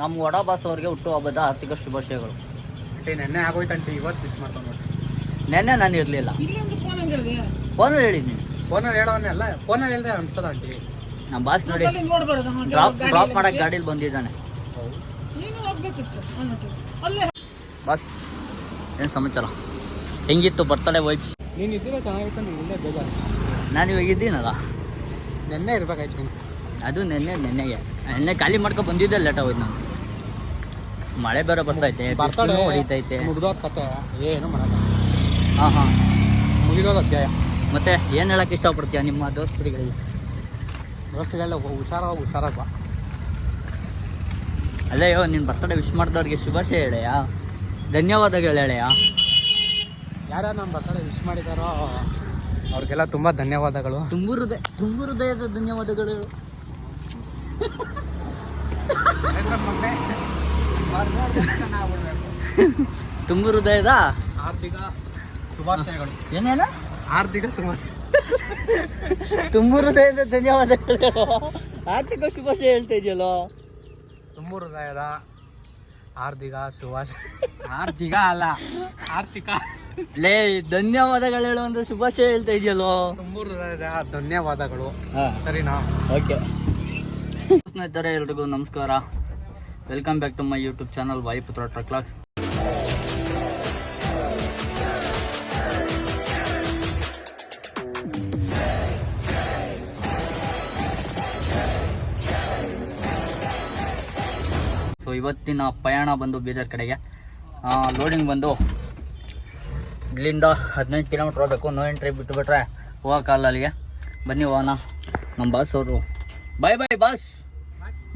ನಮ್ಮ ವಡ ಬಾಸ್ ಅವ್ರಿಗೆ ಹುಟ್ಟುಹಬ್ಬದ ಆರ್ಥಿಕ ಶುಭಾಶಯಗಳು. ನಿನ್ನೆ ನೆನ್ನೆ ಆಗೋಯ್ತಂತೆ ಇವತ್ತು ಮಿಸ್ ಮಾಡ್ಕೊಂಡು ನೋಡಿ ನೆನ್ನೆ ನಾನು ಇರಲಿಲ್ಲ. ಫೋನಲ್ಲಿ ಹೇಳಿದ್ದೀನಿ ಫೋನಲ್ಲಿ ಹೇಳೋನೇ ಅಲ್ಲ ಫೋನಲ್ಲಿ ಹೇಳಿದ್ರೆ ಅನ್ಸದ ಆಂಟಿ. ನಮ್ಮ ಬಾಸ್ ನೋಡಿ ಡ್ರಾಪ್ ಡ್ರಾಪ್ ಮಾಡಕ್ಕೆ ಗಾಡೀಲಿ ಬಂದಿದ್ದಾನೆ. ಬಾಸ್ ಏನು ಸಮಾಚಾರ? ಹೆಂಗಿತ್ತು ಬರ್ತಡೇ ವೈಬ್ಸ್ ನೀನು ಇದ್ದೀರ ಚೆನ್ನಾಗಿತ್ತು ನೀನು ಇಲ್ಲೇ ಬೇಜಾರು. ನಾನು ಇವಾಗ ಇದ್ದೀನಲ್ಲ? ನೆನ್ನೆ ಇರ್ಬೇಕಾಯ್ತು ಅದು ನೆನ್ನೆ ನೆನ್ನೆಗೆ. ನೆನ್ನೆ ಖಾಲಿ ಮಾಡ್ಕೊ ಬಂದಿದ್ದೆ ಲೇಟ್ ಆಗೋಯ್ತು ನಾನು ಮಳೆ ಬೇರೆ ಬರ್ತೈತೆ ಹೊಡಿತೈತೆ. ಮುಗ್ದೋದ್ ಕತೆ ಏನು ಮಾಡಲ್ಲ ಹಾಂ ಹಾಂ. ಮುಗಿದೋದ ಅಧ್ಯಾಯ. ಮತ್ತೆ ಏನು ಹೇಳಕ್ಕೆ ಇಷ್ಟಪಡ್ತೀಯ ನಿಮ್ಮ ದೋಸ್ತರಿಗೆ ದೋಸ್ತಿಗೆಲ್ಲ ಹುಷಾರಾಗಿ ಹುಷಾರಾಗ ಬಾ. ಅಲ್ಲೇ ಯೋ ನಿನ್ನ ಬರ್ತಡೇ ವಿಶ್ ಮಾಡಿದವ್ರಿಗೆ ಶುಭಾಶಯ ಹೇಳೆಯ? ಧನ್ಯವಾದಗಳು ಹೇಳೆಯ? ಯಾರ ನಮ್ಮ ಬರ್ತಡೇ ವಿಶ್ ಮಾಡಿದಾರೋ ಅವ್ರಿಗೆಲ್ಲ ತುಂಬ ಧನ್ಯವಾದಗಳು. ತುಂಬು ಹೃದಯ ತುಂಬು ಹೃದಯದ ಧನ್ಯವಾದಗಳು. ತುಂಬು ಹೃದಯದ ಆರ್ಥಿಕ ಶುಭಾಶಯಗಳು. ಏನೇನ? ಆರ್ಥಿಕ ಶುಭ ತುಂಬು ಹೃದಯದ ಧನ್ಯವಾದಗಳು. ಆರ್ಥಿಕ ಶುಭಾಶಯ ಹೇಳ್ತಾ ಇದೆಯಲ್ಲ? ತುಂಬ ಹೃದಯದ ಆರ್ಥಿಕ ಶುಭಾಶಯ. ಆರ್ಥಿಕ ಅಲ್ಲ. ಆರ್ಥಿಕ ಲೇ ಧನ್ಯವಾದಗಳು ಹೇಳು ಅಂದ್ರೆ ಶುಭಾಶಯ ಹೇಳ್ತಾ ಇದೆಯಲ್ಲೋ? ತುಂಬ ಹೃದಯದ ಧನ್ಯವಾದಗಳು. ಸರಿನಾ? ಓಕೆ. ಸ್ನೇಹಿತರೆ ಎಲ್ರಿಗೂ ನಮಸ್ಕಾರ. Welcome back to my YouTube channel Vayuputra truck vlogs so ಇವತ್ತಿನ ಪ್ರಯಾಣ ಬಂದು ಬೀದರ್ ಕಡೆಗೆ. ಲೋಡಿಂಗ್ ಬಂದು ಇಲ್ಲಿಂದ ಹದಿನೈದು ಕಿಲೋಮೀಟ್ರ್ ಹೋಗಬೇಕು. ನೋ ಎಂಟ್ರಿ ಬಿಟ್ಟುಬಿಟ್ರೆ ಹೋಗೋಕ್ಕಲ್ಲ ಅಲ್ಲಿಗೆ. ಬನ್ನಿ ಹೋಗೋಣ ನಮ್ಮ ಬಾಸ್ ಅವರು. ಬಾಯ್ ಬಾಯ್ ಬಾಸ್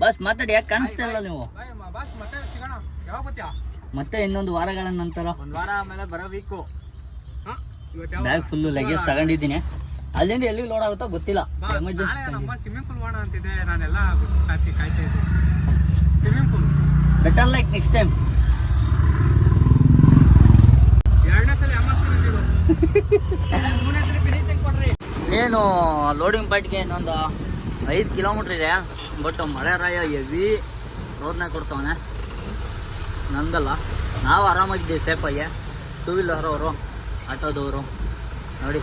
ಬಾಸ್ ಮಾತಾಡಿ ಯಾಕೆ ಕಾಣಿಸ್ತಾ ಇಲ್ಲ ನೀವು? ಬಾಸ್ ಮತ್ತೆ ಸಿಗೋಣ? ಯಾವಾಗ ಬರ್ತೀಯಾ? ಮತ್ತೆ ಇನ್ನೊಂದು ವಾರಗಳ ನಂತರ. ಒಂದು ವಾರ ಆಮೇಲೆ ಬರಬೇಕು ಬ್ಯಾಗ್ ಫುಲ್ಲು ಲಗೇಜ್ ತಗೊಂಡಿದ್ದೀನಿ. ಅಲ್ಲಿಂದ ಎಲ್ಲಿ ಲೋಡ್ ಆಗುತ್ತೋ ಗೊತ್ತಿಲ್ಲ. ಸ್ವಿಮ್ಮಿಂಗ್ ಪೂಲ್ ಹೋಗೋಣ ಅಂತಿದ್ದೆ. ನಾನೆಲ್ಲ ಕಾಯ್ತಿ ಕಾಯ್ತಾ ಇದ್ದೆ. Swimming pool better like next time ಎರಡನೇ ಸಲ ಅಮ್ಮಸ್ತೀನಿ ಅಂದಿದ್ದು ಏನು ಲೋಡಿಂಗ್ ಪಾಯಿಂಟ್ಗೆ ಇನ್ನೊಂದು ಐದು ಕಿಲೋಮೀಟ್ರ್ ಇದೆ ಬಟ್ ಮಳೆ ರಾಯ ಎವಿ ರೋಡ್ನಾಗ ಕೊಡ್ತವನೆ. ನಂಗಲ್ಲ ನಾವು ಆರಾಮಾಗಿದ್ದೀವಿ ಸೇಫಾಗಿ ಟೂ ವೀಲರ್ ಅವರು, ಆಟೋದವರು. ನೋಡಿ.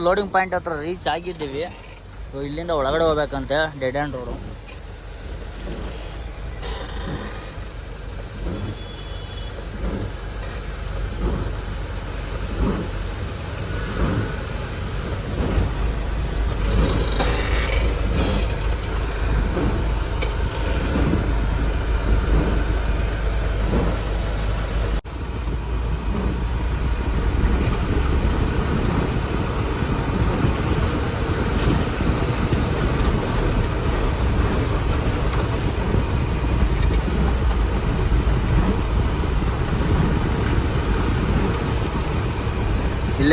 ಲೋಡಿಂಗ್ ಪಾಯಿಂಟ್ ಹತ್ರ ರೀಚ್ ಆಗಿದ್ದೀವಿ. ಸೊ ಇಲ್ಲಿಂದ ಒಳಗಡೆ ಹೋಗ್ಬೇಕಂತೆ ಡೆಡ್ ಆ್ಯಂಡ್ ರೋಡು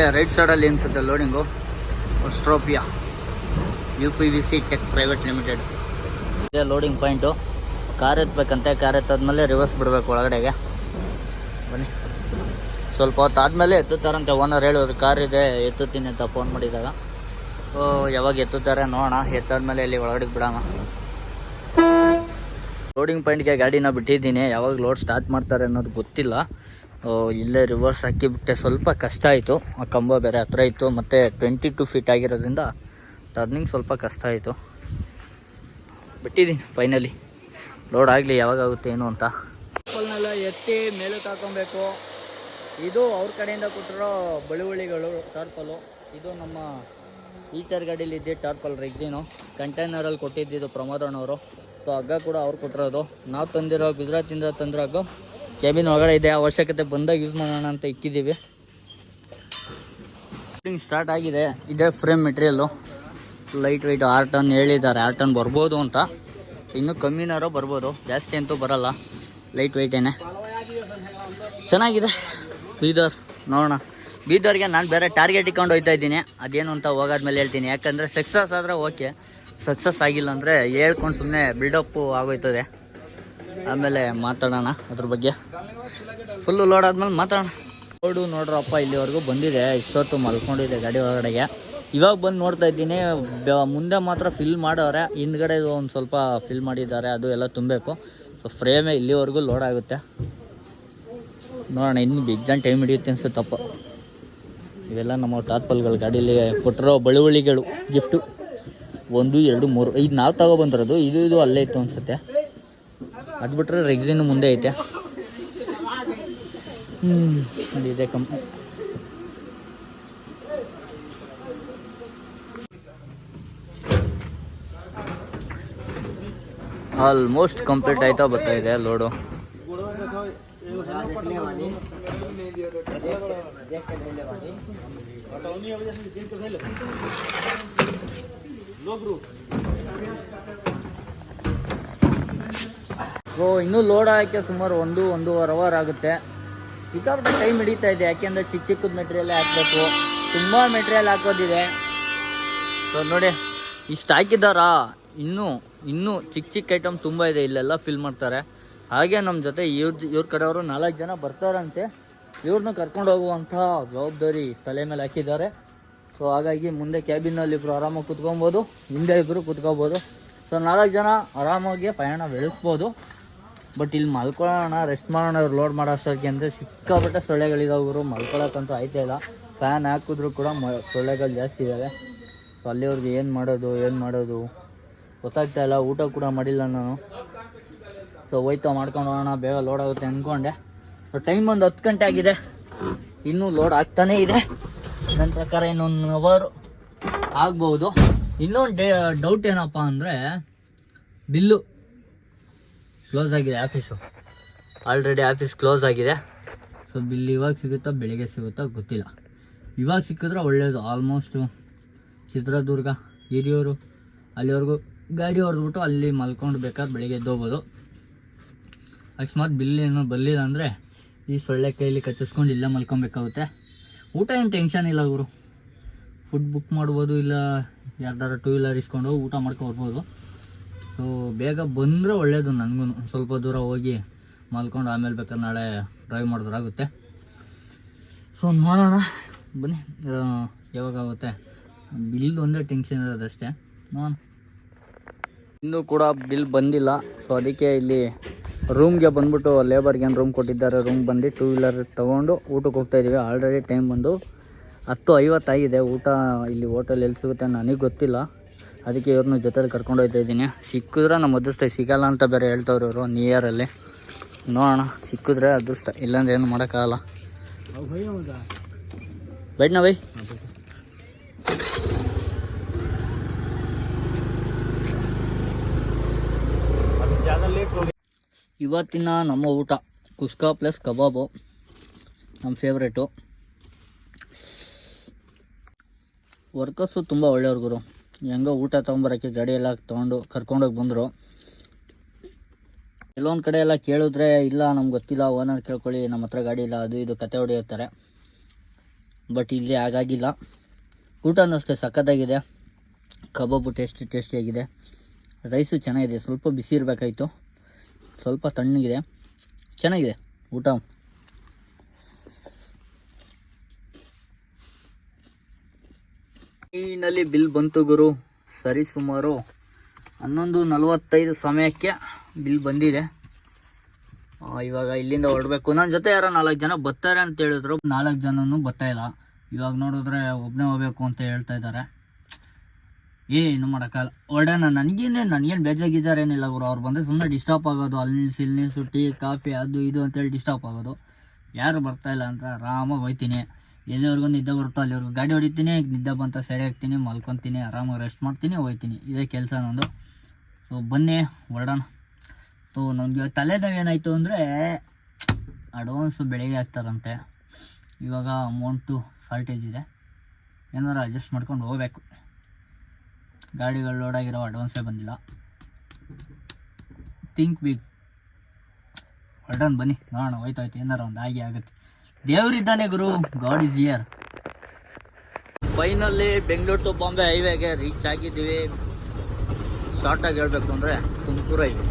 ಇಲ್ಲೇ ರೈಟ್ ಸೈಡಲ್ಲಿ ಅನ್ಸುತ್ತೆ loading ಸ್ಟ್ರೋಪಿಯಾ U P V C tech private limited ಇದೇ ಲೋಡಿಂಗ್ ಪಾಯಿಂಟು ಕಾರ್ ಎತ್ತಬೇಕಂತೆ ಕಾರ್ ಎತ್ತಾದ್ಮೇಲೆ ರಿವರ್ಸ್ ಬಿಡಬೇಕು ಒಳಗಡೆಗೆ. ಬನ್ನಿ. ಸ್ವಲ್ಪ ಹೊತ್ತು ಆದಮೇಲೆ ಎತ್ತುತ್ತಾರಂತೆ ಓನರ್ ಹೇಳೋದು ಕಾರ್ ಇದೆ, ಎತ್ತುತ್ತೀನಿ ಅಂತ ಫೋನ್ ಮಾಡಿದಾಗ. ಓ, ಯಾವಾಗ ಎತ್ತುತ್ತಾರೆ ನೋಡೋಣ, ಎತ್ತಾದ್ಮೇಲೆ ಇಲ್ಲಿ ಒಳಗಡೆ ಬಿಡೋಣ. ಲೋಡಿಂಗ್ ಪಾಯಿಂಟ್ಗೆ ಗಾಡಿನ ಬಿಟ್ಟಿದ್ದೀನಿ, ಯಾವಾಗ ಲೋಡ್ ಸ್ಟಾರ್ಟ್ ಮಾಡ್ತಾರೆ ಅನ್ನೋದು ಗೊತ್ತಿಲ್ಲ. ಇಲ್ಲೇ ರಿವರ್ಸ್ ಹಾಕಿಬಿಟ್ಟೆ ಸ್ವಲ್ಪ ಕಷ್ಟ ಆಯಿತು. ಆ ಕಂಬ ಬೇರೆ ಹತ್ರ ಇತ್ತು. ಮತ್ತು ಟ್ವೆಂಟಿ ಟು ಫೀಟ್ ಆಗಿರೋದ್ರಿಂದ ಟರ್ನಿಂಗ್ ಸ್ವಲ್ಪ ಕಷ್ಟ ಆಯಿತು. ಬಿಟ್ಟಿದ್ದೀನಿ ಫೈನಲಿ ಲೋಡ್ ಆಗಲಿ ಯಾವಾಗುತ್ತೆ ಏನು ಅಂತ. ನೆಲ್ಲ ಎತ್ತಿ ಮೇಲಕ್ಕೆ ಹಾಕೊಬೇಕು ಇದು ಅವ್ರ ಕಡೆಯಿಂದ ಕೊಟ್ಟಿರೋ ಬಳುವಳಿಗಳು ಟಾರ್ಪಲು ಇದು ನಮ್ಮ ಈಚರ್ ಗಾಡೀಲಿ ಇದ್ದೆ ಟಾರ್ಪಲ್ ರಿಗ್ದಿನು ಕಂಟೈನರಲ್ಲಿ ಕೊಟ್ಟಿದ್ದಿದ್ದು ಪ್ರಮೋದಣ್ಣವರು. ಸೊ ಹಗ್ಗ ಕೂಡ ಅವ್ರು ಕೊಟ್ಟಿರೋದು. ನಾವು ತಂದಿರೋ ಗುಜರಾತಿಂದ ತಂದಿರೋ ಹಗ್ಗ ಕೆಬಿನ್ ಒಳಗಡೆ ಇದೆ. ಅವಶ್ಯಕತೆ ಬಂದಾಗ ಯೂಸ್ ಮಾಡೋಣ ಅಂತ ಇಕ್ಕಿದ್ದೀವಿ. ಸ್ಟಾರ್ಟ್ ಆಗಿದೆ. ಇದೇ ಫ್ರೇಮ್ ಮೆಟೀರಿಯಲ್ಲು ಲೈಟ್ ವೆಯ್ಟ್ ಆರ್ ಟನ್ ಹೇಳಿದ್ದಾರೆ. ಆರ್ ಟನ್ ಬರ್ಬೋದು ಅಂತ. ಇನ್ನೂ ಕಮ್ಮಿನಾರೋ ಬರ್ಬೋದು. ಜಾಸ್ತಿ ಅಂತೂ ಬರಲ್ಲ. ಲೈಟ್ ವೆಯ್ಟೇನೆ ಚೆನ್ನಾಗಿದೆ. ಬೀದರ್, ನೋಡೋಣ. ಬೀದರ್ಗೆ ನಾನು ಬೇರೆ ಟಾರ್ಗೆಟ್ ಇಟ್ಕೊಂಡು ಹೋಗ್ತಾ ಇದ್ದೀನಿ. ಅದೇನು ಅಂತ ಹೋಗಾದ್ಮೇಲೆ ಹೇಳ್ತೀನಿ. ಯಾಕಂದರೆ ಸಕ್ಸಸ್ ಆದರೆ ಓಕೆ ಸಕ್ಸಸ್ ಆಗಿಲ್ಲ ಅಂದರೆ ಹೇಳ್ಕೊಂಡು ಸುಮ್ಮನೆ ಬಿಲ್ಡಪ್ಪು ಆಗೋಯ್ತದೆ. ಆಮೇಲೆ ಮಾತಾಡೋಣ ಅದ್ರ ಬಗ್ಗೆ. ಫುಲ್ಲು ಲೋಡ್ ಆದ್ಮೇಲೆ ಮಾತಾಡೋಣ. ಲೋಡು ನೋಡ್ರಪ್ಪ, ಇಲ್ಲಿವರೆಗೂ ಬಂದಿದೆ. ಇಷ್ಟೊತ್ತು ಮಲ್ಕೊಂಡಿದೆ ಗಾಡಿ ಒಳಗಡೆಗೆ. ಇವಾಗ ಬಂದು ನೋಡ್ತಾ ಇದ್ದೀನಿ. ಮುಂದೆ ಮಾತ್ರ ಫಿಲ್ ಮಾಡವ್ರೆ ಹಿಂದ್ಗಡೆ ಒಂದು ಸ್ವಲ್ಪ ಫಿಲ್ ಮಾಡಿದ್ದಾರೆ. ಅದು ಎಲ್ಲ ತುಂಬಬೇಕು. ಸೊ ಫ್ರೇಮೇ ಇಲ್ಲಿವರೆಗೂ ಲೋಡ್ ಆಗುತ್ತೆ. ನೋಡೋಣ, ಇನ್ನು ಬಿಗ್ಗನ್ ಟೈಮ್ ಹಿಡಿಯುತ್ತೆ ಅನ್ಸುತ್ತಪ್ಪ ಇವೆಲ್ಲ ನಮ್ಮ ಟಾರ್ಪಲ್ಗಳು ಗಾಡೀಲಿ ಕೊಟ್ಟಿರೋ ಬಳುವಳಿಗಳು ಗಿಫ್ಟು ಒಂದು, ಎರಡು, ಮೂರು. ಇದು ನಾವು ತಗೊಬಂದಿರೋದು ಇದು ಇದು ಅಲ್ಲೇ ಇತ್ತು ಅನ್ಸುತ್ತೆ. ಅದು ಬಿಟ್ರೆ ರೆಗ್ಸಿನ್ ಮುಂದೆ ಐತೆ. ಹ್ಞೂ ಇದೆ ಕಂಪ್ನಿ ಆಲ್ಮೋಸ್ಟ್ ಕಂಪ್ಲೀಟ್ ಆಯ್ತಾ ಬರ್ತಾ ಇದೆ ಲೋಡು ಸೊ ಇನ್ನೂ ಲೋಡ್ ಹಾಕಿ ಸುಮಾರು ಒಂದು, ಒಂದೂವರೆ ಅವರ್ ಆಗುತ್ತೆ. ಸಿಕ್ಕಾಪಟ್ಟೆ ಟೈಮ್ ಹಿಡಿತಾ ಇದೆ. ಯಾಕೆಂದ್ರೆ ಚಿಕ್ಕ ಚಿಕ್ಕದ ಮೆಟೀರಿಯಲ್ ಹಾಕಬೇಕು. ತುಂಬ ಮೆಟೀರಿಯಲ್ ಹಾಕೋದಿದೆ. ಸೊ ನೋಡಿ, ಇಷ್ಟು ಹಾಕಿದ್ದಾರಾ? ಇನ್ನೂ ಇನ್ನೂ ಚಿಕ್ಕ ಚಿಕ್ಕ ಐಟಮ್ ತುಂಬ ಇದೆ. ಇಲ್ಲೆಲ್ಲ ಫಿಲ್ ಮಾಡ್ತಾರೆ. ಹಾಗೆ ನಮ್ಮ ಜೊತೆ ಇವ್ರ ಇವ್ರ ಕಡೆಯವರು ನಾಲ್ಕು ಜನ ಬರ್ತಾರಂತೆ. ಇವ್ರನ್ನ ಕರ್ಕೊಂಡು ಹೋಗುವಂಥ ಜವಾಬ್ದಾರಿ ತಲೆ ಮೇಲೆ ಹಾಕಿದ್ದಾರೆ. ಸೊ ಹಾಗಾಗಿ ಮುಂದೆ ಕ್ಯಾಬಿನಲ್ಲಿ ಇಬ್ಬರು ಆರಾಮಾಗಿ ಕುತ್ಕೊಬೋದು. ಹಿಂದೆ ಇಬ್ಬರು ಕುತ್ಕೋಬೋದು. ಸೊ ನಾಲ್ಕು ಜನ ಆರಾಮಾಗಿ ಪ್ರಯಾಣ ಬೆಳೆಸ್ಬೋದು. ಬಟ್ ಇಲ್ಲಿ ಮಲ್ಕೊಳ್ಳೋಣ ರೆಸ್ಟ್ ಮಾಡೋಣ ಅವ್ರು ಲೋಡ್ ಮಾಡೋ ಅಂದರೆ ಸಿಕ್ಕಾಪಟ್ಟೆ ಸೊಳ್ಳೆಗಳಿದಾವೆ ಇವರು. ಮಲ್ಕೊಳ್ಳೋಕ್ಕಂತೂ ಆಯ್ತಾ ಇಲ್ಲ. ಫ್ಯಾನ್ ಹಾಕಿದ್ರು ಕೂಡ ಮ, ಸೊಳ್ಳೆಗಳು ಜಾಸ್ತಿ ಇದ್ದಾವೆ ಸೊ ಅಲ್ಲಿವ್ರಿಗೆ ಏನು ಮಾಡೋದು ಏನು ಮಾಡೋದು? ಗೊತ್ತಾಗ್ತಾ ಇಲ್ಲ, ಊಟ ಕೂಡ ಮಾಡಿಲ್ಲ ನಾನು. ಸೊ ಹೋಯ್ತಾ, ಮಾಡ್ಕೊಂಡು ಹೋಗೋಣ, ಬೇಗ ಲೋಡ್ ಆಗುತ್ತೆ ಅಂದ್ಕೊಂಡೆ ಸೊ ಟೈಮ್ ಒಂದು ಹತ್ತು ಗಂಟೆ ಆಗಿದೆ. ಇನ್ನೂ ಲೋಡ್ ಆಗ್ತಾನೇ ಇದೆ. ನನ್ನ ಪ್ರಕಾರ ಇನ್ನೊಂದು ಅವರ್ ಆಗ್ಬೋದು. ಇನ್ನೊಂದು ಡೌಟ್ ಏನಪ್ಪ ಅಂದರೆ, ಬಿಲ್ಲು. ಕ್ಲೋಸ್ ಆಗಿದೆ ಆಫೀಸು ಆಲ್ರೆಡಿ ಆಫೀಸ್ ಕ್ಲೋಸ್ ಆಗಿದೆ. ಸೊ ಬಿಲ್ ಇವಾಗ ಸಿಗುತ್ತಾ, ಬೆಳಿಗ್ಗೆ ಸಿಗುತ್ತಾ ಗೊತ್ತಿಲ್ಲ. ಇವಾಗ ಸಿಕ್ಕಿದ್ರೆ ಒಳ್ಳೆಯದು ಆಲ್ಮೋಸ್ಟು ಚಿತ್ರದುರ್ಗ, ಹಿರಿಯೂರು, ಅಲ್ಲಿವರೆಗೂ ಗಾಡಿ ಹೊಡೆದ್ಬಿಟ್ಟು ಅಲ್ಲಿ ಮಲ್ಕೊಂಡು ಬೇಕಾದ್ರೆ ಬೆಳಿಗ್ಗೆ ಎದ್ದೋಗ್ಬೋದು. ಅಕಸ್ಮಾತ್ ಬಿಲ್ ಏನೋ ಬರಲಿಲ್ಲ ಅಂದರೆ ಈ ಸೊಳ್ಳೆ ಕೈಲಿ ಕಚ್ಚಿಸ್ಕೊಂಡು ಇಲ್ಲೇ ಮಲ್ಕೊಬೇಕಾಗುತ್ತೆ. ಊಟ ಏನು ಟೆನ್ಷನ್ ಇಲ್ಲ ಗುರು. ಫುಡ್ ಬುಕ್ ಮಾಡ್ಬೋದು ಇಲ್ಲ ಯಾರ್ದಾರು ಟೂ ವೀಲರ್ ಇಸ್ಕೊಂಡು ಊಟ ಮಾಡ್ಕೊ ಬರ್ಬೋದು. ಸೊ ಬೇಗ ಬಂದರೆ ಒಳ್ಳೆಯದು ನನಗೂ ಸ್ವಲ್ಪ ದೂರ ಹೋಗಿ ಮಲ್ಕೊಂಡು ಆಮೇಲೆ ಬೇಕಾದ್ರೆ ನಾಳೆ ಡ್ರೈವ್ ಮಾಡಿದ್ರಾಗುತ್ತೆ ಸೊ ನೋಡೋಣ. ಬನ್ನಿ. ಯಾವಾಗ ಆಗುತ್ತೆ? ಬಿಲ್ ಒಂದೇ ಟೆನ್ಷನ್ ಇರೋದಷ್ಟೇ ನೋಡೋಣ. ಇನ್ನೂ ಕೂಡ ಬಿಲ್ ಬಂದಿಲ್ಲ. ಸೊ ಅದಕ್ಕೆ ಇಲ್ಲಿ ರೂಮ್ಗೆ ಬಂದ್ಬಿಟ್ಟು ಲೇಬರ್ಗೆ ಏನು ರೂಮ್ ಕೊಟ್ಟಿದ್ದಾರೆ? ರೂಮ್ ಬಂದು ಟೂ ವೀಲರ್ ತೊಗೊಂಡು ಊಟಕ್ಕೆ ಹೋಗ್ತಾ ಇದ್ದೀವಿ ಆಲ್ರೆಡಿ ಟೈಮ್ ಬಂದು ಹತ್ತು ಐವತ್ತಾಗಿದೆ. ಊಟ ಇಲ್ಲಿ ಹೋಟೆಲ್ ಎಲ್ಲಿ ಸಿಗುತ್ತೆ ನನಗೆ ಗೊತ್ತಿಲ್ಲ. ಅದಕ್ಕೆ ಇವ್ರನ್ನ ಜೊತೆಲಿ ಕರ್ಕೊಂಡು ಹೋಗ್ತಾ ಇದ್ದೀನಿ. ಸಿಕ್ಕಿದ್ರೆ ನಮ್ಮ ಅದೃಷ್ಟ, ಸಿಗಲ್ಲ ಅಂತ ಬೇರೆ ಹೇಳ್ತವ್ರು ಇವರು ನಿಯರಲ್ಲಿ ನೋಡೋಣ, ಸಿಕ್ಕಿದ್ರೆ ಅದೃಷ್ಟ. ಇಲ್ಲಾಂದ್ರೆ ಏನು ಮಾಡೋಕ್ಕಾಗಲ್ಲ. ಬೈಟ್ನಾ ಬೈ? ಇವತ್ತಿನ ನಮ್ಮ ಊಟ, ಕುಸ್ಕಾ ಪ್ಲಸ್ ಕಬಾಬು, ನಮ್ಮ ಫೇವ್ರೇಟು ವರ್ಕರ್ಸು ತುಂಬ ಒಳ್ಳೆಯವ್ರು ಗುರು. ಹೆಂಗೋ ಊಟ ತೊಗೊಂಬರೋಕ್ಕೆ ಗಾಡಿ ಎಲ್ಲ ತೊಗೊಂಡು ಕರ್ಕೊಂಡೋಗಿ ಬಂದರು. ಕೆಲವೊಂದು ಕಡೆ ಎಲ್ಲ ಕೇಳಿದ್ರೆ, ಇಲ್ಲ, ನಮ್ಗೆ ಗೊತ್ತಿಲ್ಲ, ಓನರ್ ಕೇಳ್ಕೊಳ್ಳಿ, ನಮ್ಮ ಹತ್ರ ಗಾಡಿ ಇಲ್ಲ, ಅದು ಇದು ಕತೆ ಹೊಡೆಯುತ್ತಾರೆ. ಬಟ್ ಇಲ್ಲಿ ಹಾಗಾಗಿಲ್ಲ. ಊಟನೂ ಅಷ್ಟೇ ಸಖತ್ತಾಗಿದೆ. ಕಬಾಬು ಟೇಸ್ಟಿ ಟೇಸ್ಟಿಯಾಗಿದೆ ರೈಸು ಚೆನ್ನಾಗಿದೆ. ಸ್ವಲ್ಪ ಬಿಸಿ ಇರಬೇಕಾಯ್ತು. ಸ್ವಲ್ಪ ತಣ್ಣಗಿದೆ. ಚೆನ್ನಾಗಿದೆ ಊಟ. ಟ್ರೈನಲ್ಲಿ ಬಿಲ್ ಬಂತು ಗುರು. ಸರಿ ಸುಮಾರು ಹನ್ನೊಂದು ನಲವತ್ತೈದು ಸಮಯಕ್ಕೆ ಬಿಲ್ ಬಂದಿದೆ. ಇವಾಗ ಇಲ್ಲಿಂದ ಹೊರಡ್ಬೇಕು. ನನ್ನ ಜೊತೆ ಯಾರೋ ನಾಲ್ಕು ಜನ ಬರ್ತಾರೆ ಅಂತ ಹೇಳಿದ್ರು. ನಾಲ್ಕು ಜನನು ಬರ್ತಾ ಇಲ್ಲ. ಇವಾಗ ನೋಡಿದ್ರೆ ಒಬ್ಬನೇ ಹೋಗ್ಬೇಕು ಅಂತ ಹೇಳ್ತಾ ಇದ್ದಾರೆ. ಏನು ಮಾಡೋಕ್ಕಲ್ಲ ಹೊರಡೋಣ ನನಗೇನೆ ನನಗೇನು ಬೇಜಾಗಿದ್ದಾರೇನಿಲ್ಲ ಗುರು. ಅವ್ರು ಬಂದರೆ ಸುಮ್ಮನೆ ಡಿಸ್ಟರ್ಬ್ ಆಗೋದು. ಅಲ್ಲಿ ನಿಲ್ಸಿ ಇಲ್ಲಿ ನಿಲ್ಸು ಟೀ, ಕಾಫಿ, ಅದು, ಇದು ಅಂತೇಳಿ ಡಿಸ್ಟರ್ಬ್ ಆಗೋದು. ಯಾರು ಬರ್ತಾ ಇಲ್ಲ ಅಂತ ಆರಾಮಾಗಿ ಹೋಯ್ತೀನಿ. ಎಲ್ಲಿವರೆಗೂ ನಿದ್ದೆ ಬರುತ್ತೋ ಅಲ್ಲಿವರೆಗೂ ಗಾಡಿ ಹೊಡಿತೀನಿ, ನಿದ್ದೆ ಬಂತ ಸರಿ ಹಾಕ್ತೀನಿ ಮಲ್ಕೊತೀನಿ, ಆರಾಮಾಗಿ ರೆಸ್ಟ್ ಮಾಡ್ತೀನಿ, ಹೋಯ್ತೀನಿ. ಇದೇ ಕೆಲಸ ನಂದು. ಸೊ ಬನ್ನಿ, ಹೊರಡೋಣ. ಸೊ ನಮಗೆ ತಲೆನೋವು ಏನಾಯಿತು ಅಂದರೆ ಅಡ್ವಾನ್ಸು ಬೆಳಿಗ್ಗೆ ಹಾಕ್ತಾರಂತೆ ಇವಾಗ ಅಮೌಂಟು ಶಾರ್ಟೇಜ್ ಇದೆ. ಏನಾರು ಅಡ್ಜಸ್ಟ್ ಮಾಡ್ಕೊಂಡು ಹೋಗಬೇಕು. ಗಾಡಿಗಳು ಲೋಡ್ ಆಗಿರೋ ಅಡ್ವಾನ್ಸೇ ಬಂದಿಲ್ಲ. ಥಿಂಕ್ ಬಿಗ್ ಹೊರಡೋಣ, ಬನ್ನಿ. ನೋಡೋಣ ಹೋಯ್ತಾಯ್ತು ಏನಾರ ಒಂದು ಆಗಿ ಆಗುತ್ತೆ. ದೇವ್ರಿದ್ದಾನೆ ಗುರು. God is here finally Bengaluru to Bombay ಹೈವೇಗೆ reach ಆಗಿದ್ದೀವಿ. ಶಾರ್ಟಾಗಿ ಹೇಳಬೇಕು ಅಂದರೆ ತುಮಕೂರು ಹೈವೇ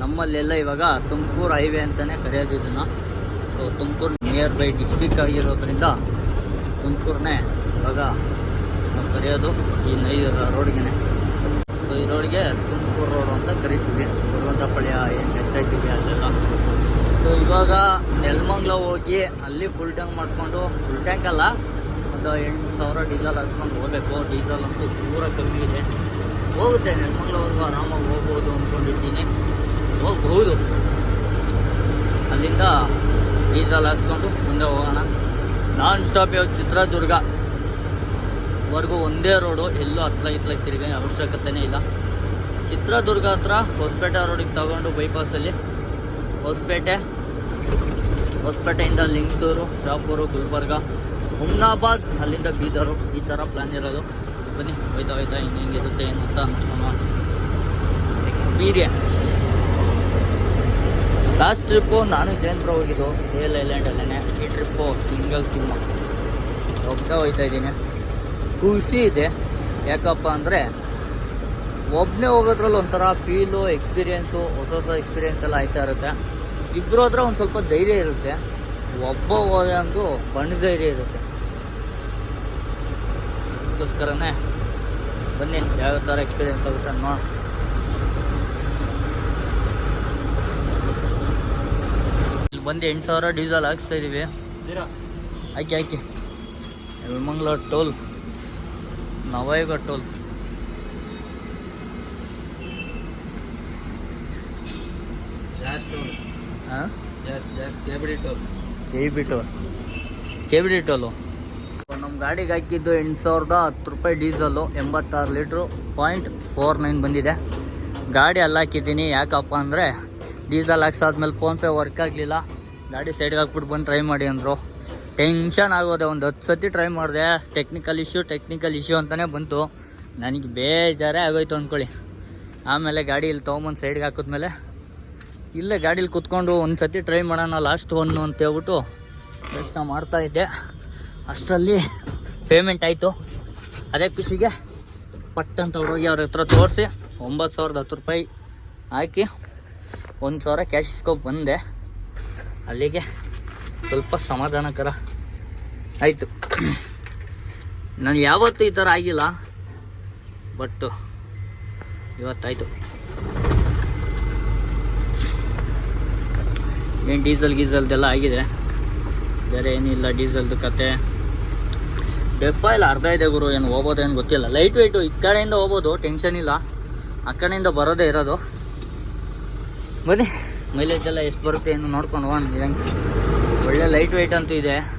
ನಮ್ಮಲ್ಲೆಲ್ಲ ಇವಾಗ ತುಮಕೂರು ಹೈವೇ ಅಂತಲೇ ಕರೆಯೋದು ಇದನ್ನು. So Tumakuru near by district ಆಗಿರೋದ್ರಿಂದ ತುಮಕೂರನ್ನೇ ಇವಾಗ ನಾವು ಕರೆಯೋದು ಈ ನೈ ರೋಡ್ಗೆ ಸೊ ಈ ರೋಡ್ಗೆ ತುಮಕೂರು ರೋಡ್ ಅಂತ ಕರಿತೀವಿ. ಗುರುವಂತಪಳ್ಯ, ಏನು ಹೆಚ್ಚಾಗ್ತೀವಿ ಅಲ್ಲೆಲ್ಲ ಸೊ ಇವಾಗ ನೆಲಮಂಗ್ಲ ಹೋಗಿ ಅಲ್ಲಿ ಫುಲ್ ಟ್ಯಾಂಕ್ ಮಾಡಿಸ್ಕೊಂಡು ಫುಲ್ ಟ್ಯಾಂಕ್ ಅಲ್ಲ, ಒಂದು ಎಂಟು ಸಾವಿರ ಡೀಸೆಲ್ ಹಾಸ್ಕೊಂಡು ಹೋಗ್ಬೇಕು. ಡೀಸೆಲ್ ಅಂತೂ ಪೂರ ಕಮ್ಮಿ ಇದೆ. ಹೋಗುತ್ತೆ, ನೆಲಮಂಗ್ಲವರೆಗೂ ಆರಾಮಾಗಿ ಹೋಗ್ಬೋದು ಅಂದ್ಕೊಂಡಿದ್ದೀನಿ ಹೋಗ್ಬಹುದು ಅಲ್ಲಿಂದ ಡೀಸೆಲ್ ಹಾಸ್ಕೊಂಡು ಮುಂದೆ ಹೋಗೋಣ. ನಾನ್ ಸ್ಟಾಪ್ ಇವಾಗ ಚಿತ್ರದುರ್ಗ. ವರೆಗೂ ಒಂದೇ ರೋಡು ಎಲ್ಲೂ ಹತ್ಲ ಇತ್ಲ ತಿರುಗಿ ಅವಶ್ಯಕತೆನೇ ಇಲ್ಲ. ಚಿತ್ರದುರ್ಗ ಹತ್ರ ಹೊಸಪೇಟೆ ರೋಡಿಗೆ ತಗೊಂಡು ಬೈಪಾಸಲ್ಲಿ ಹೊಸಪೇಟೆ. ಹೊಸಪೇಟೆಯಿಂದ ಲಿಂಗ್ಸೂರು, ಶಾಪೂರು, ಗುಲ್ಬರ್ಗ ಹುಮ್ನಾಬಾದ್ ಅಲ್ಲಿಂದ ಬೀದರು ಈ ಥರ ಪ್ಲ್ಯಾನ್ ಇರೋದು. ಬನ್ನಿ, ಹೋಯ್ತಾ ಹೋಯ್ತಾ ಹಿಂಗೆ ಹೆಂಗಿರುತ್ತೆ ಏನಂತ ನಮ್ಮ ಎಕ್ಸ್ಪೀರಿಯನ್ಸ್ ಲಾಸ್ಟ್ ಟ್ರಿಪ್ಪು ನಾನು ಜಯಂತ್ರ ಹೋಗಿದ್ದು ರಿಯಲ್ ಐಲ್ಯಾಂಡಲ್ಲೇ ಈ ಟ್ರಿಪ್ಪು ಸಿಂಗಲ್ ಸಿಮ್ಮ ಹೋಗ್ತಾ, ಹೋಯ್ತಾ ಇದ್ದೀನಿ. ಖುಷಿ ಇದೆ. ಯಾಕಪ್ಪ ಅಂದರೆ ಒಬ್ಬನೇ ಹೋಗೋದ್ರಲ್ಲಿ ಒಂಥರ ಫೀಲು ಎಕ್ಸ್ಪೀರಿಯೆನ್ಸು ಹೊಸ ಹೊಸ ಎಕ್ಸ್ಪೀರಿಯೆನ್ಸ್ ಎಲ್ಲ ಆಯ್ತಾ ಇರುತ್ತೆ. ಇಬ್ಬರು ಹತ್ರ ಒಂದು ಸ್ವಲ್ಪ ಧೈರ್ಯ ಇರುತ್ತೆ. ಒಬ್ಬ ಹೋದ ಅಂತೂ ಬಣ್ಣ ಧೈರ್ಯ ಇರುತ್ತೆ. ಅದಕ್ಕೋಸ್ಕರನೇ ಬನ್ನಿ ಯಾವ ಥರ ಎಕ್ಸ್ಪೀರಿಯನ್ಸ್ ಆಗುತ್ತೆ ನೋಡಿ ಇಲ್ಲಿ ಬಂದು ಎಂಟು ಸಾವಿರ ಡೀಸೆಲ್ ಹಾಕ್ಸ್ತಾ ಇದೀವಿ. ಆಯ್ಕೆ ಆಯ್ಕೆ. ನೆಲಮಂಗ್ಲ ಟೋಲ್. ನವಯುಗ ಟೋಲ್. ಹಾಂ? K B toll K B D toll ನಮ್ಮ ಗಾಡಿಗೆ ಹಾಕಿದ್ದು ಎಂಟು ಸಾವಿರದ ಹತ್ತು ರೂಪಾಯಿ ಡೀಸಲು ಎಂಬತ್ತಾರು ಲೀಟ್ರು ಪಾಯಿಂಟ್ ಫೋರ್ ನೈನ್ ಬಂದಿದೆ. ಗಾಡಿ ಅಲ್ಲಿ ಹಾಕಿದ್ದೀನಿ ಯಾಕಪ್ಪ ಅಂದರೆ ಡೀಸೆಲ್ ಹಾಕ್ಸಾದ್ಮೇಲೆ ಫೋನ್ಪೇ ವರ್ಕ್ ಆಗಲಿಲ್ಲ. ಗಾಡಿ ಸೈಡ್ಗೆ ಹಾಕ್ಬಿಟ್ಟು ಬಂದು ಟ್ರೈ ಮಾಡಿ ಅಂದರು. ಟೆನ್ಷನ್ ಆಗೋದೆ ಒಂದು ಹತ್ತು ಸತಿ ಟ್ರೈ ಮಾಡಿದೆ. ಟೆಕ್ನಿಕಲ್ ಇಶ್ಯೂ ಟೆಕ್ನಿಕಲ್ ಇಶ್ಯೂ ಅಂತಲೇ ಬಂತು. ನನಗೆ ಬೇಜಾರೇ ಆಗೋಯ್ತು ಅಂದ್ಕೊಳ್ಳಿ ಆಮೇಲೆ ಗಾಡಿ ಇಲ್ಲಿ ತೊಗೊಂಬಂದು ಸೈಡ್ಗೆ ಹಾಕಿದ್ಮೇಲೆ ಇಲ್ಲೇ ಗಾಡೀಲಿ ಕುತ್ಕೊಂಡು ಒಂದು ಸತಿ ಟ್ರೈ ಮಾಡೋಣ ಲಾಸ್ಟ್ ಒಂದು ಅಂತ ಹೇಳ್ಬಿಟ್ಟು ಯೋಚನೆ ಮಾಡ್ತಾ ಇದ್ದೆ. ಅಷ್ಟರಲ್ಲಿ ಪೇಮೆಂಟ್ ಆಯಿತು. ಅದೇ ಖುಷಿಗೆ ಪಟ್ ಅಂತ ಹುಡುಗಿ ಅವ್ರ ಹತ್ರ ತೋರಿಸಿ ಒಂಬತ್ತು ಸಾವಿರದ ಹತ್ತು ರೂಪಾಯಿ ಹಾಕಿ ಒಂದು ಸಾವಿರ ಕ್ಯಾಶ್ ಇಸ್ಕೊಂಡು ಬಂದೆ. ಅಲ್ಲಿಗೆ ಸ್ವಲ್ಪ ಸಮಾಧಾನಕರ ಆಯಿತು. ನಾನು ಯಾವತ್ತೂ ಈ ಥರ ಆಗಿಲ್ಲ ಬಟ್ ಇವತ್ತಾಯಿತು. ಏನು ಡೀಸೆಲ್ ಗೀಸಲ್ದೆಲ್ಲ ಆಗಿದೆ. ಬೇರೆ ಏನಿಲ್ಲ, ಡೀಸೆಲ್ದು ಕತೆ. ಡೆಫೈಲ್ ಅರ್ಧ ಇದೆ ಗುರು, ಏನು ಹೋಗೋದೇನು ಗೊತ್ತಿಲ್ಲ. ಲೈಟ್ ವೆಯ್ಟು ಈ ಕಡೆಯಿಂದ ಹೋಗ್ಬೋದು ಟೆನ್ಷನ್ ಇಲ್ಲ. ಆ ಕಡೆಯಿಂದ ಬರೋದೇ ಇರೋದು. ಬನ್ನಿ. ಮೈಲೇಜ್ ಎಲ್ಲ ಎಷ್ಟು ಬರುತ್ತೆ ಏನು ನೋಡ್ಕೊಂಡು ಹೋಗೋಣ. ಒಳ್ಳೆ ಲೈಟ್ ವೆಯ್ಟ್ ಅಂತೂ ಇದೆ.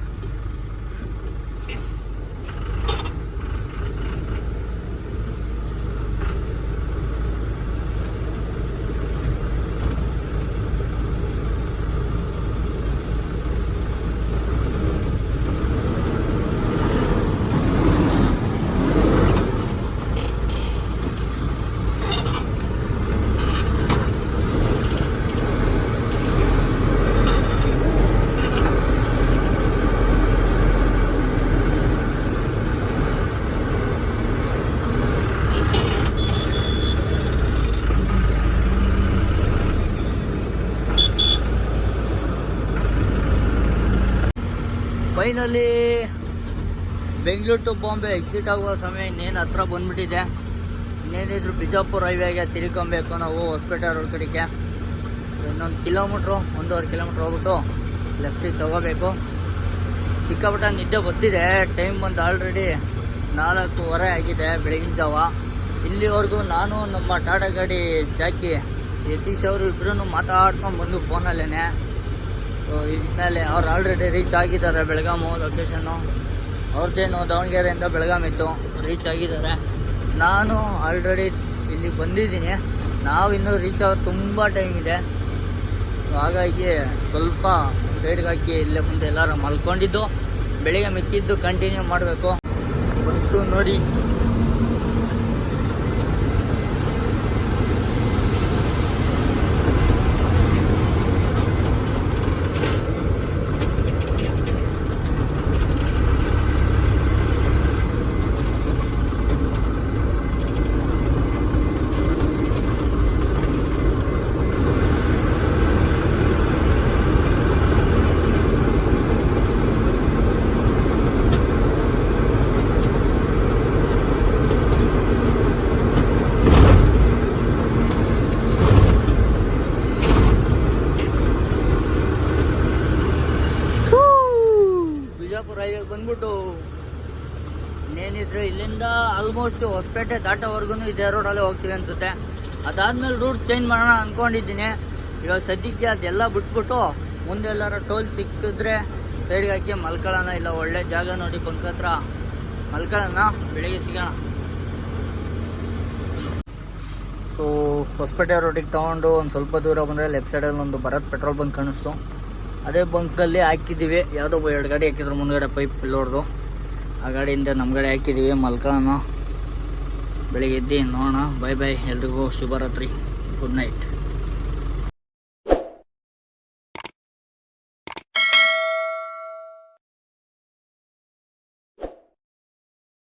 Finally Bengaluru to Bombay exit ಆಗುವ ಸಮಯ ಇನ್ನೇನು ಹತ್ರ ಬಂದ್ಬಿಟ್ಟಿದೆ. ಇನ್ನೇನಿದ್ರು ಬಿಜಾಪುರ ಹೈವೇಗೆ ತಿರ್ಕೊಬೇಕು ನಾವು ಹೊಸಪೇಟೆ ರೋಡ್ ಕಡೆಗೆ. ಇನ್ನೊಂದು ಕಿಲೋಮೀಟ್ರು ಒಂದೂವರೆ ಕಿಲೋಮೀಟ್ರ್ ಹೋಗ್ಬಿಟ್ಟು ಲೆಫ್ಟಿಗೆ ತೊಗೋಬೇಕು. ಸಿಕ್ಕಾಪಟ್ಟ ನಿದ್ದೆ ಗೊತ್ತಿದೆ ಟೈಮ್ ಬಂದು ಆಲ್ರೆಡಿ ನಾಲ್ಕೂವರೆ ಆಗಿದೆ ಬೆಳಗಿನ ಜಾವ. ಇಲ್ಲಿವರೆಗೂ ನಾನು ನಮ್ಮ ಟಾಟಾ ಗಾಡಿ ಜಾಕಿ ಯತೀಶ್ ಅವರು ಇಬ್ಬರೂ ಮಾತಾಡ್ಕೊಂಡು ಬಂದು ಫೋನಲ್ಲೇ ಸೊ ಇದ್ಮೇಲೆ ಅವ್ರು ಆಲ್ರೆಡಿ ರೀಚ್ ಆಗಿದ್ದಾರೆ ಬೆಳಗಾಮು ಲೊಕೇಶನ್ನು ಅವ್ರದ್ದೇನು ದಾವಣಗೆರೆಯಿಂದ ಬೆಳಗಾಮ್ ಇತ್ತು ರೀಚ್ ಆಗಿದ್ದಾರೆ. ನಾನು ಆಲ್ರೆಡಿ ಇಲ್ಲಿ ಬಂದಿದ್ದೀನಿ. ನಾವು ಇನ್ನೂ ರೀಚ್ ಆಗೋದು ತುಂಬ ಟೈಮ್ ಇದೆ. ಹಾಗಾಗಿ ಸ್ವಲ್ಪ ಸೈಡ್ಗೆ ಹಾಕಿ ಇಲ್ಲೇ ಮುಂದೆ ಎಲ್ಲರೂ ಮಲ್ಕೊಂಡಿದ್ದು. ಬೆಳಿಗ್ಗೆ ಮಿಕ್ಕಿದ್ದು ಕಂಟಿನ್ಯೂ ಮಾಡಬೇಕು. ನೋಡಿ ಬಿಜಾಪುರ ಹೈವೇಗೆ ಬಂದ್ಬಿಟ್ಟು ಇಲ್ಲಿಂದ ಆಲ್ಮೋಸ್ಟ್ ಹೊಸಪೇಟೆ ದಾಟೋವರೆಗೂ ಇದೇ ರೋಡಲ್ಲೇ ಹೋಗ್ತೀವಿ ಅನ್ಸುತ್ತೆ. ಅದಾದ್ಮೇಲೆ ರೂಟ್ ಚೇಂಜ್ ಮಾಡೋಣ ಅನ್ಕೊಂಡಿದ್ದೀನಿ. ಇವಾಗ ಸದ್ಯಕ್ಕೆ ಅದೆಲ್ಲ ಬಿಟ್ಬಿಟ್ಟು ಮುಂದೆ ಎಲ್ಲಾರ ಟೋಲ್ ಸಿಕ್ಕಿದ್ರೆ ಸೈಡ್ಗೆ ಹಾಕಿ ಮಲ್ಕೊಳ್ಳೋಣ. ಇಲ್ಲ, ಒಳ್ಳೆ ಜಾಗ ನೋಡಿ ಬಂಕ್ ಹತ್ರ ಮಲ್ಕೊಳ್ಳೋಣ. ಬೆಳಿಗ್ಗೆ ಸಿಗೋಣ. ಸೊ ಹೊಸಪೇಟೆ ರೋಡಿಗೆ ತೊಗೊಂಡು ಒಂದು ಸ್ವಲ್ಪ ದೂರ ಬಂದರೆ ಲೆಫ್ಟ್ ಸೈಡಲ್ಲಿ ಒಂದು ಭರತ್ ಪೆಟ್ರೋಲ್ ಬಂಕ್ ಕಾಣಿಸ್ತು. ಅದೇ ಬಂಕಲ್ಲಿ ಹಾಕಿದ್ದೀವಿ. ಯಾವುದೋ ಎರಡು ಗಾಡಿ ಹಾಕಿದ್ರು, ಮುಂದ್ಗಡೆ ಪೈಪ್ ಲೋಡ್ದು ಆ ಗಾಡಿಯಿಂದ ನಮ್ಮ ಗಾಡಿ ಹಾಕಿದ್ದೀವಿ ಮಲ್ಕೊಳ್ಳೋಣ. ಬೆಳಿಗ್ಗೆ ಎದ್ದು ನೋಡೋಣ. ಬೈ ಬೈ ಎಲ್ರಿಗೂ ಶುಭರಾತ್ರಿ. Good night